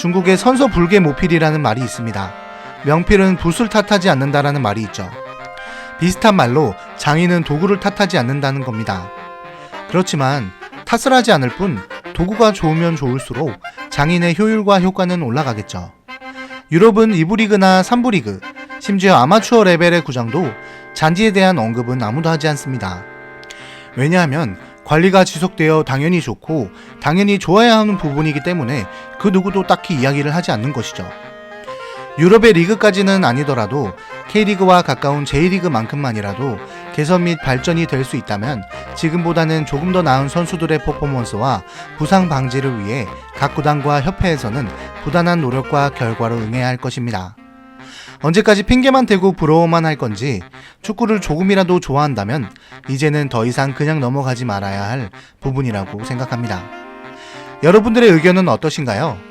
중국에 선서 불계 모필이라는 말이 있습니다. 명필은 붓을 탓하지 않는다라는 말이 있죠. 비슷한 말로 장인은 도구를 탓하지 않는다는 겁니다. 그렇지만 탓을 하지 않을 뿐 도구가 좋으면 좋을수록 장인의 효율과 효과는 올라가겠죠. 유럽은 2부 리그나 3부 리그, 심지어 아마추어 레벨의 구장도 잔디에 대한 언급은 아무도 하지 않습니다. 왜냐하면 관리가 지속되어 당연히 좋고 당연히 좋아야 하는 부분이기 때문에 그 누구도 딱히 이야기를 하지 않는 것이죠. 유럽의 리그까지는 아니더라도 K리그와 가까운 J리그만큼만이라도 개선 및 발전이 될 수 있다면 지금보다는 조금 더 나은 선수들의 퍼포먼스와 부상 방지를 위해 각 구단과 협회에서는 부단한 노력과 결과로 응해야 할 것입니다. 언제까지 핑계만 대고 부러워만 할 건지 축구를 조금이라도 좋아한다면 이제는 더 이상 그냥 넘어가지 말아야 할 부분이라고 생각합니다. 여러분들의 의견은 어떠신가요?